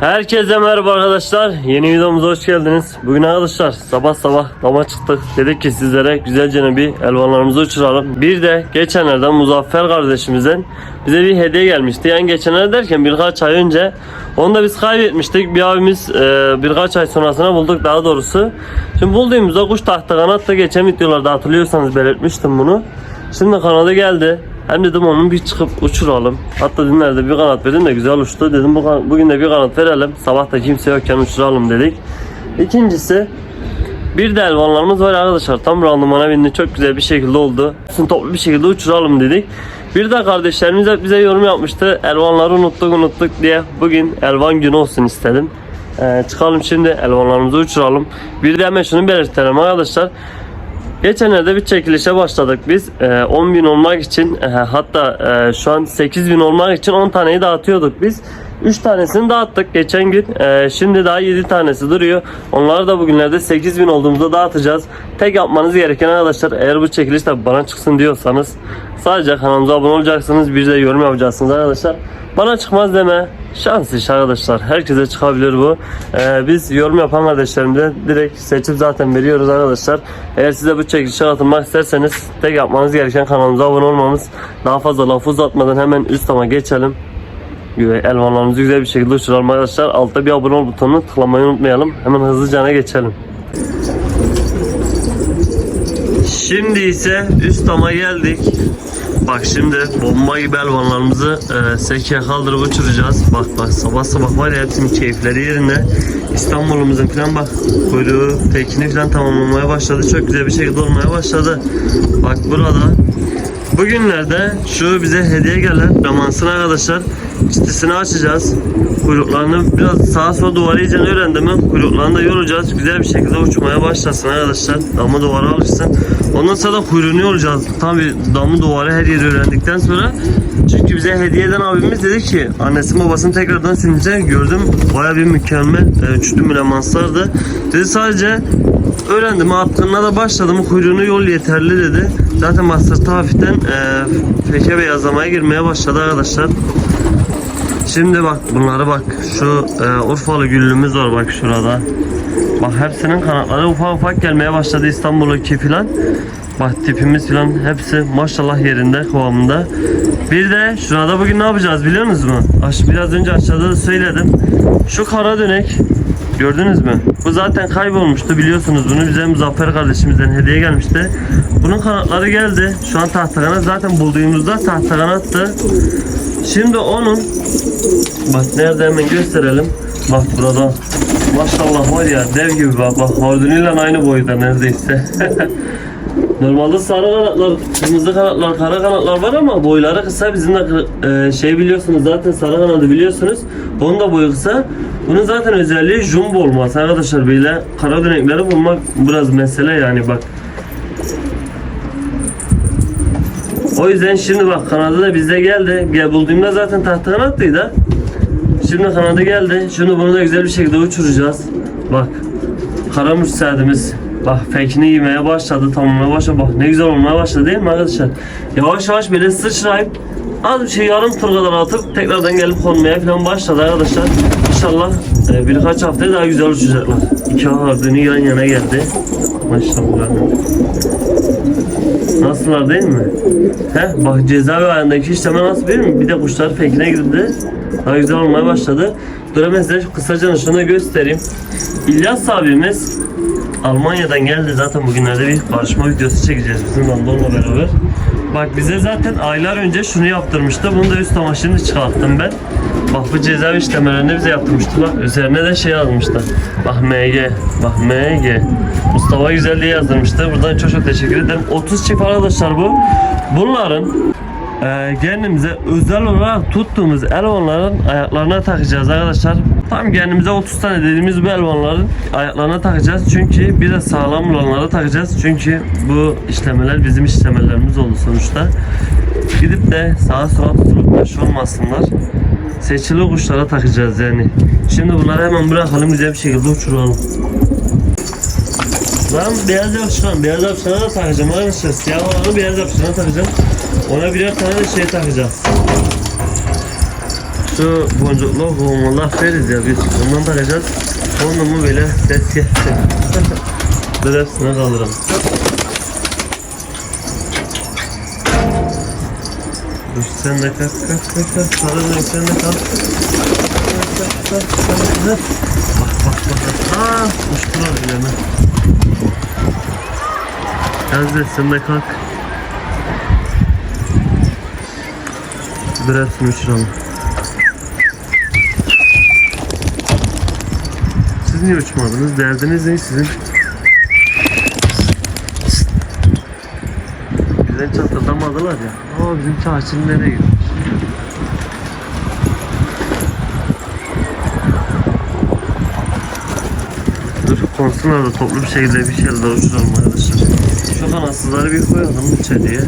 Herkese merhaba arkadaşlar. Yeni videomuza hoş geldiniz. Bugün arkadaşlar sabah sabah dama çıktık. Dedik ki sizlere güzelce bir elvanlarımızı uçuralım. Bir de geçenlerden Muzaffer kardeşimizden bize bir hediye gelmişti. Yani geçenler derken birkaç ay önce onu da biz kaybetmiştik. Bir abimiz e, birkaç ay sonrasına bulduk daha doğrusu. Şimdi bulduğumuzda kuş tahta kanatta geçen videolarda hatırlıyorsanız belirtmiştim bunu. Şimdi kanadı geldi. Hem dedim onun bir çıkıp uçuralım. Hatta dinlerde bir kanat verdim de güzel uçtu. Dedim bugün de bir kanat verelim. Sabah da kimse yokken uçuralım dedik. İkincisi bir de elvanlarımız var arkadaşlar. Tam randımana bindi. Çok güzel bir şekilde oldu. Hepsini toplu bir şekilde uçuralım dedik. Bir de kardeşlerimiz hep bize yorum yapmıştı. Elvanları unuttuk unuttuk diye. Bugün elvan günü olsun istedim. Ee, çıkalım şimdi elvanlarımızı uçuralım. Bir de hemen şunu belirtelim arkadaşlar. Geçenlerde bir çekilişe başladık biz. Ee, 10.000 olmak için e, hatta e, şu an 8.000 olmak için 10 taneyi dağıtıyorduk biz. 3 tanesini dağıttık geçen gün. Ee, şimdi daha 7 tanesi duruyor. Onları da bugünlerde 8.000 olduğumuzda dağıtacağız. Tek yapmanız gereken arkadaşlar eğer bu çekiliş de bana çıksın diyorsanız sadece kanalımıza abone olacaksınız. Bir de yorum yapacaksınız arkadaşlar. Bana çıkmaz deme. Şans iş arkadaşlar. Herkese çıkabilir bu. Ee, biz yorum yapan kardeşlerimize direkt seçip zaten veriyoruz arkadaşlar. Eğer size bu çekilişe katılmak isterseniz tek yapmanız gereken kanalımıza abone olmamız. Daha fazla laf uzatmadan hemen üst ama geçelim. Elvanlarımızı güzel bir şekilde uçuralım arkadaşlar. Altta bir abone ol butonunu tıklamayı unutmayalım. Hemen hızlıca geçelim. Şimdi ise üst ama geldik. Bak şimdi bomba gibi elvanlarımızı e, sekiye kaldırıp uçuracağız. Bak bak sabah sabah var ya hepsinin keyifleri yerinde. İstanbul'umuzun falan bak kuyruğu tekini falan tamamlamaya başladı. Çok güzel bir şekilde olmaya başladı. Bak burada Bugünlerde şu bize hediye gelen ramansın arkadaşlar çitisini açacağız. Kuyruklarını biraz sağa sola duvarı iyice öğrendim mi kuyruklarını da yoracağız. Güzel bir şekilde uçmaya başlasın arkadaşlar. Damı duvara alışsın. Ondan sonra da kuyruğunu yoracağız. Tabi damı duvarı her yeri öğrendikten sonra çünkü bize hediye eden abimiz dedi ki annesi babasını tekrardan sürünce gördüm. Baya bir mükemmel e, uçtu ramanslardı. Dedi sadece öğrendim attığına da başladım kuyruğunu yol yeterli dedi. Zaten masrafta hafiften e, feke beyazlamaya girmeye başladı arkadaşlar. Şimdi bak bunları bak şu e, Urfalı güllümüz var bak şurada. Bak hepsinin kanatları ufak ufak gelmeye başladı İstanbul'daki filan. Bak tipimiz filan hepsi maşallah yerinde kıvamında. Bir de şurada bugün ne yapacağız biliyor musunuz mu? Aş- Biraz önce aşağıda da söyledim. Şu kara dönek gördünüz mü? Bu zaten kaybolmuştu biliyorsunuz bunu bize Muzaffer kardeşimizden hediye gelmişti. Bunun kanatları geldi. Şu an tahta kanat zaten bulduğumuzda tahta kanattı. Şimdi onun bak nerede hemen gösterelim. Bak burada. Maşallah var ya dev gibi bak bak Harduni'yle aynı boyda neredeyse. Normalde sarı kanatlar, kırmızı kanatlar, kara kanatlar var ama boyları kısa. Bizim de e, şey biliyorsunuz zaten sarı kanadı biliyorsunuz. Onun da boyu kısa. Bunun zaten özelliği jumbo olması arkadaşlar. Böyle kara dönekleri bulmak biraz mesele yani bak. O yüzden şimdi bak kanadı da bizde geldi. Gel bulduğumda zaten tahta kanatlıydı. Şimdi kanadı geldi. Şunu bunu da güzel bir şekilde uçuracağız. Bak. Karamuş saatimiz. Bak fake'ini yemeye başladı. Tamamlamaya başladı. Bak ne güzel olmaya başladı değil mi arkadaşlar? Yavaş yavaş böyle sıçrayıp az bir şey yarım tur kadar atıp tekrardan gelip konmaya falan başladı arkadaşlar. İnşallah e, birkaç haftaya daha güzel uçacaklar. İki hardını yan yana geldi. Maşallah. Nasıllar değil mi? He, bak cezaevi ayındaki işleme nasıl değil mi? Bir de kuşlar pekine girdi. Daha güzel olmaya başladı. Dur hemen size kısaca şunu göstereyim. İlyas abimiz Almanya'dan geldi zaten bugünlerde bir barışma videosu çekeceğiz bizim Landon'la beraber. Bak bize zaten aylar önce şunu yaptırmıştı. Bunu da üst amaçını çıkarttım ben. Bak bu cezaevi işlemelerini bize yaptırmıştı. Bak üzerine de şey yazmıştı. Bak MG. Bak MG. Mustafa Güzel diye yazdırmıştı. Buradan çok çok teşekkür ederim. 30 çift arkadaşlar bu. Bunların e, kendimize özel olarak tuttuğumuz elvanların ayaklarına takacağız arkadaşlar. Tam kendimize 30 tane dediğimiz bu elvanların ayaklarına takacağız. Çünkü bir de sağlam olanlara takacağız. Çünkü bu işlemeler bizim işlemelerimiz oldu sonuçta. Gidip de sağa sola tutulup baş olmasınlar. Seçili kuşlara takacağız yani. Şimdi bunları hemen bırakalım güzel bir şekilde uçuralım. Ben beyaz yapışkan, beyaz yapışkana da takacağım arkadaşlar. Siyah olanı beyaz yapışkana takacağım. Ona birer tane de şey takacağız. Şu boncuklu kovmalar deriz ya biz ondan takacağız. Onu mu böyle ses gelsin. Dur hepsine kaldıralım. Dur sen de kalk kalk kalk kalk. Sarı renk sen de kalk. Kalk, kalk, kalk, kalk. Bak bak bak. Aa uçtular bileme. Yazdı sen de kalk. Biraz uçuralım. Siz niye uçmadınız? Derdiniz ne sizin? Bizden çatırdamadılar ya. Aa bizim nereye gitmiş? Dur konsunlar da toplu bir şekilde bir şeyler daha uçuralım arkadaşlar. Şu kanatsızları bir koyalım içeriye.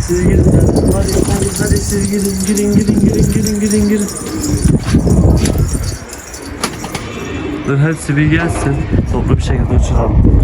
Siz girin hadi hadi hadi, hadi siz girin girin girin girin girin girin girin. Dur hepsi bir gelsin. Toplu bir şekilde uçuralım.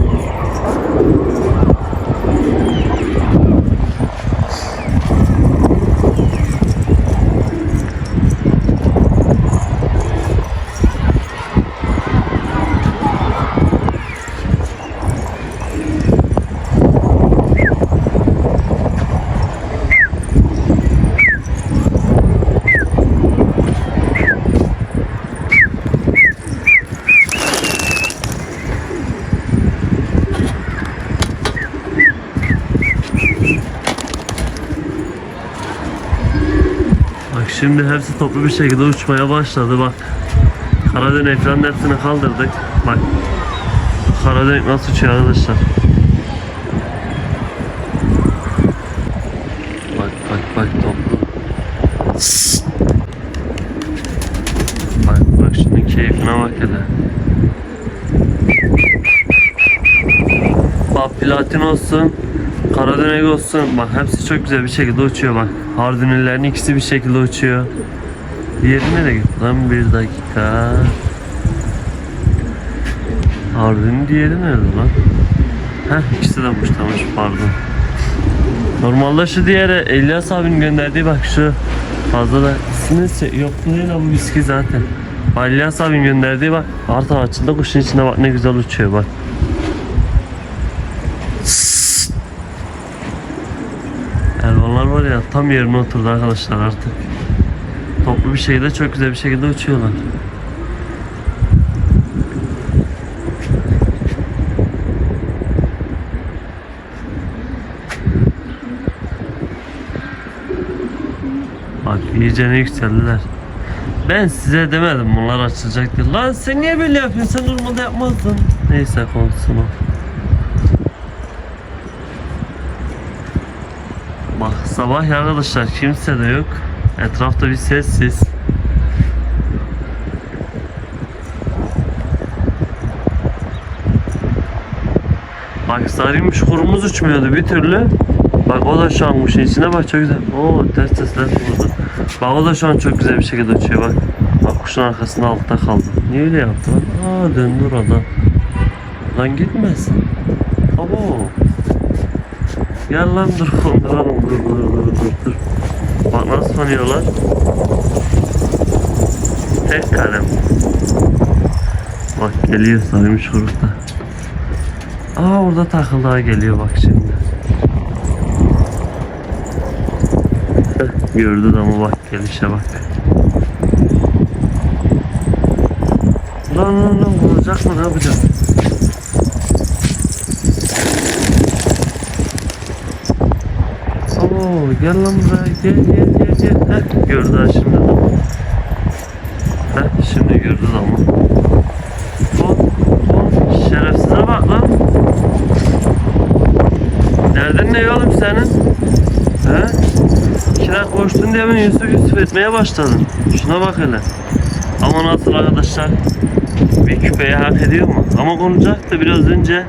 Bak şimdi hepsi toplu bir şekilde uçmaya başladı bak. Karadeniz ekranın hepsini kaldırdık. Bak. Karadeniz nasıl uçuyor arkadaşlar. Bak bak bak toplu. Bak bak şunun keyfine bak hele. Bak platin olsun. Karadeniz. Bak hepsi çok güzel bir şekilde uçuyor bak. Hardunilerin ikisi bir şekilde uçuyor. Diğeri nereye gitti lan bir dakika. Hardun'un diğeri nerede lan? Heh ikisi de uçtamış pardon. Normalde şu diğeri Elias abinin gönderdiği bak şu fazla da ismini se- yok değil bu viski zaten. İlyas abinin gönderdiği bak artık açıldı kuşun içine bak ne güzel uçuyor bak. Elvanlar var ya tam yerine oturdu arkadaşlar artık. Toplu bir şekilde çok güzel bir şekilde uçuyorlar. Bak iyice ne yükseldiler. Ben size demedim bunlar açılacak. Lan sen niye böyle yapıyorsun? Sen normalde yapmazdın. Neyse konuşsun o. Bak sabah ya arkadaşlar kimse de yok. Etrafta bir sessiz. Bak sarıymış kurumuz uçmuyordu bir türlü. Bak o da şu an kuşun içine bak çok güzel. Oo ters ters vurdu. Bak o da şu an çok güzel bir şekilde uçuyor bak. Bak kuşun arkasında altta kaldı. Niye öyle yaptı? Aa döndü orada. Lan gitmez. Abo. Gel lan dur konduralım dur dur dur dur dur. Bak nasıl tanıyorlar. Tek kalem. Bak geliyor sarıymış kurukta. Aa orada takıldı ha geliyor bak şimdi. Heh, Gördü ama bak gelişe bak. Lan lan lan vuracak mı ne yapacak? Gel lan buraya gel gel gel gel. Heh, gördü ha şimdi. Heh, şimdi gördü ama. O, o şerefsize bak lan. Derdin ne oğlum senin? He? Kira koştun diye hemen Yusuf Yusuf etmeye başladın. Şuna bak hele. Ama nasıl arkadaşlar? Bir küpeye hak ediyor mu? Ama konacaktı biraz önce.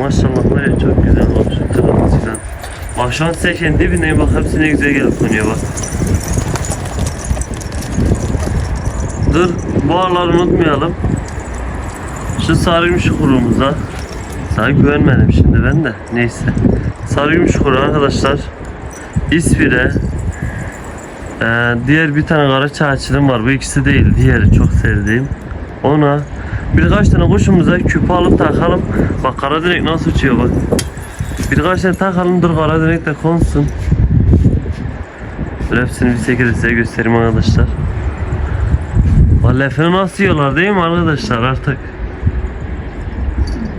Maşallah var ya çok güzel olmuş. Kırmızıdan. Bak şu an sekenin dibine bak hepsine güzel gelip konuyor bak. Dur bu araları unutmayalım. Şu sarıymış kurumuza. Sana güvenmedim şimdi ben de. Neyse. Sarıymış kuru arkadaşlar. İspire. Ee, diğer bir tane kara çağçılım var. Bu ikisi değil. Diğeri çok sevdiğim. Ona birkaç tane kuşumuza küpe alıp takalım. Bak kara direk nasıl uçuyor bak. Birkaç tane takalım dur kara direk de konsun. Dur hepsini bir şekilde size göstereyim arkadaşlar. Bak lefini nasıl yiyorlar değil mi arkadaşlar artık.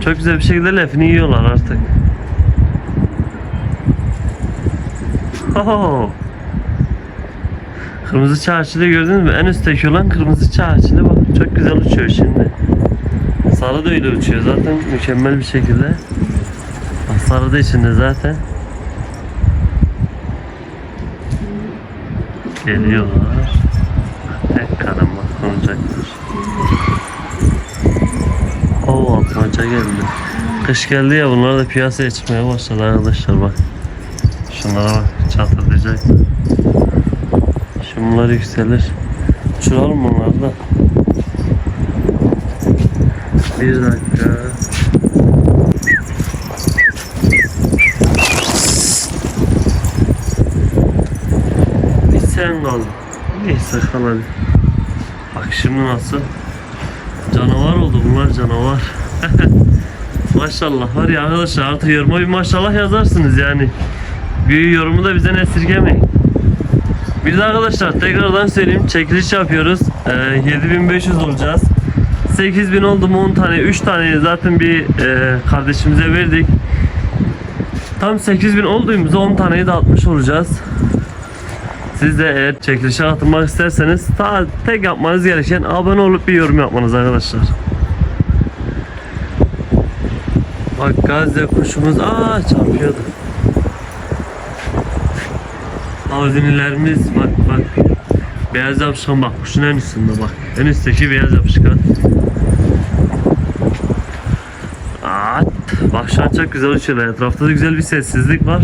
Çok güzel bir şekilde lefini yiyorlar artık. Ho! Kırmızı çarşıda gördünüz mü? En üstteki olan kırmızı çarşıda bak çok güzel uçuyor şimdi. Sarı da öyle uçuyor zaten mükemmel bir şekilde. Bak sarı da içinde zaten. Geliyorlar. Tek bak konacaklar. Oo atmaca geldi. Kış geldi ya bunlar da piyasaya çıkmaya başladı arkadaşlar bak. Şunlara bak çatırlayacak. Şimdi bunlar yükselir. Uçuralım bunları da. Bir dakika. Bir sen kal. Neyse kal. Bak şimdi nasıl? Canavar oldu bunlar canavar. maşallah var ya arkadaşlar artık yoruma bir maşallah yazarsınız yani. Bir yorumu da bizden esirgemeyin. Bir de arkadaşlar tekrardan söyleyeyim çekiliş yapıyoruz. Ee, 7500 olacağız. 8000 oldu mu 10 tane 3 tane zaten bir e, kardeşimize verdik. Tam 8000 olduğumuzda 10 taneyi de atmış olacağız. Siz de eğer çekilişe katılmak isterseniz ta tek yapmanız gereken abone olup bir yorum yapmanız arkadaşlar. Bak Gazze kuşumuz aa çarpıyordu. Havzinilerimiz bak bak. Beyaz yapışkan bak kuşun en üstünde bak. En üstteki beyaz yapışkan. An çok güzel uçuyorlar. Etrafta da güzel bir sessizlik var.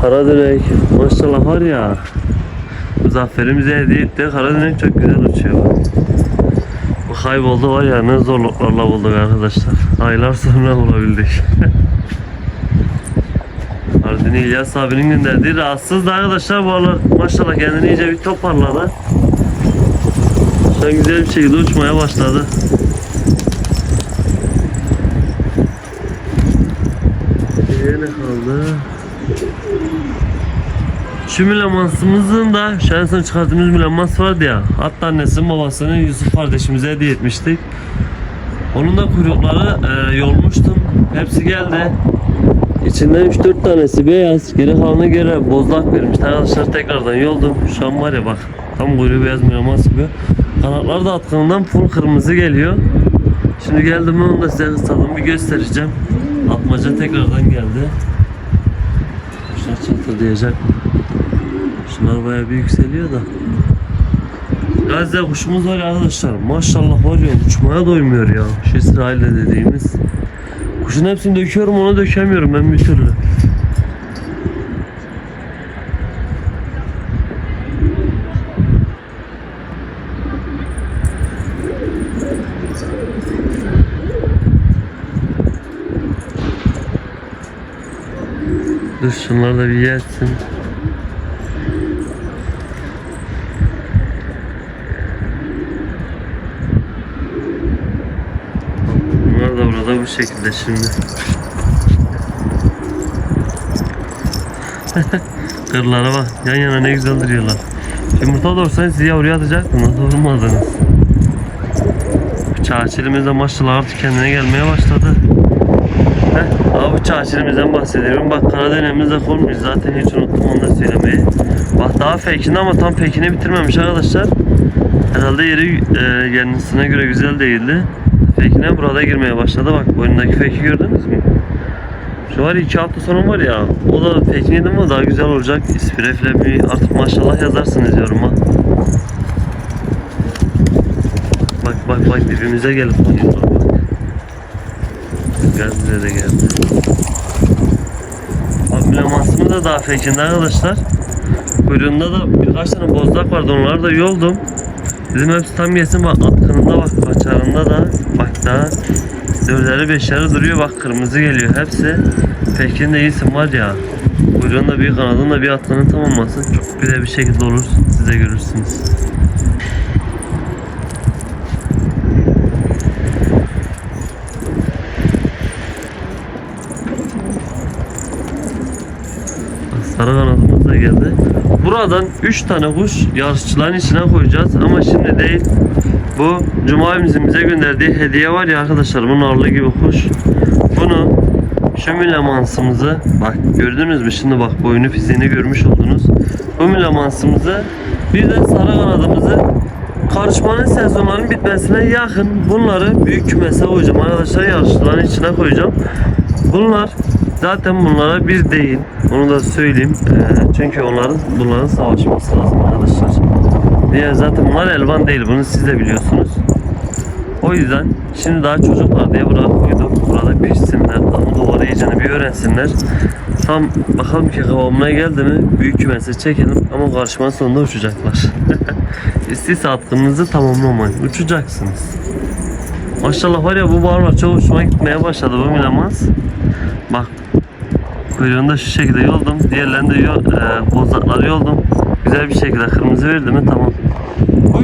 Karadirek maşallah var ya. Muzafferimize hediye etti. Karadirek çok güzel uçuyor. Bu kayboldu var ya ne zorluklarla bulduk arkadaşlar. Aylar sonra bulabildik. Ardini İlyas abinin gönderdiği rahatsız da arkadaşlar bu aralar maşallah kendini iyice bir toparladı. Şu an güzel bir şekilde uçmaya başladı. Geriye ne kaldı? Şu mülemansımızın da şu en son çıkarttığımız mülemans vardı ya. Hatta annesinin babasını Yusuf kardeşimize hediye etmiştik. Onun da kuyrukları e, yolmuştum. Hepsi geldi. İçinden 3-4 tanesi beyaz. Geri kalanı geri bozlak vermiş. Arkadaşlar tekrardan yoldum. Şu an var ya bak. Tam kuyruğu beyaz mülemans gibi. Kanatlar da atkınından full kırmızı geliyor. Şimdi geldim onu da size ısladım bir göstereceğim. Atmaca tekrardan geldi. Kuşlar çatır diyecek. Şunlar bayağı bir yükseliyor da. Gazze kuşumuz var arkadaşlar. Maşallah var ya uçmaya doymuyor ya. Şu İsrail'de dediğimiz. Kuşun hepsini döküyorum onu dökemiyorum ben bir türlü. Dur şunlar da bir yetsin. Bunlar da burada bu şekilde şimdi. Kırlara bak yan yana ne güzel duruyorlar. Yumurta doğursanız sizi yavruya atacaktım da doğurmadınız. Bu çağçilimiz de maşallah artık kendine gelmeye başladı. Heh, abi çağçilimizden bahsediyorum. Bak Karadeniz'imiz de konmuş. Zaten hiç unuttum onu da söylemeyi. Bak daha fake'ini ama tam fake'ini bitirmemiş arkadaşlar. Herhalde yeri e, kendisine göre güzel değildi. Fake'ine burada girmeye başladı. Bak boynundaki fake'i gördünüz mü? Şu var iki hafta sonra var ya o da fake'niydi ama daha güzel olacak. İspirefle bir artık maşallah yazarsınız yoruma. Bak bak bak dibimize gelip bak. Geldi de geldi. Bak Mülemansımı da daha fake'inde arkadaşlar. Kuyruğunda da birkaç tane bozlak vardı onları da yoldum. Bizim hepsi tam yesin bak atkınında bak paçarında da daha dörtleri beşleri duruyor bak kırmızı geliyor hepsi. Tekin de iyisin var ya. Kuyruğun da bir kanadın da bir atlanın tamamlasın. Çok güzel bir şekilde olur. Siz de görürsünüz. Sarı kanadımız da geldi. Buradan 3 tane kuş yarışçıların içine koyacağız ama şimdi değil. Bu Cuma abimizin bize gönderdiği hediye var ya arkadaşlar bu narlı gibi kuş. Bunu şu milamansımızı bak gördünüz mü şimdi bak boyunu fiziğini görmüş oldunuz. Bu milamansımızı bir de sarı kanadımızı karışmanın sezonlarının bitmesine yakın bunları büyük kümese koyacağım arkadaşlar yarışçıların içine koyacağım. Bunlar zaten bunlara bir değil. Onu da söyleyeyim. Ee, çünkü onların bunların savaşması lazım arkadaşlar. Diğer zaten bunlar elvan değil. Bunu siz de biliyorsunuz. O yüzden şimdi daha çocuklar diye buraya koydum. Burada pişsinler. Damı duvarı iyicene bir öğrensinler. Tam bakalım ki kıvamına geldi mi büyük kümese çekelim ama karşıma sonunda uçacaklar. İstiyse atkınızı tamamlamayın. Uçacaksınız. Maşallah var ya bu bağırlar çok hoşuma gitmeye başladı bu milamaz. Bak kuyruğunu da şu şekilde yoldum. Diğerlerini de yo, e, bozakları yoldum. Güzel bir şekilde kırmızı verdi mi tamam.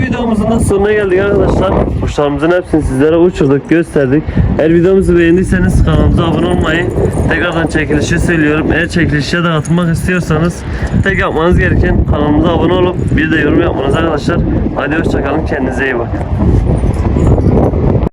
Bu videomuzun da sonuna geldik arkadaşlar. Kuşlarımızın hepsini sizlere uçurduk, gösterdik. Eğer videomuzu beğendiyseniz kanalımıza abone olmayı, tekrardan çekilişi söylüyorum. Eğer çekilişe de katılmak istiyorsanız tek yapmanız gereken kanalımıza abone olup bir de yorum yapmanız arkadaşlar. Hadi hoşçakalın, kendinize iyi bakın.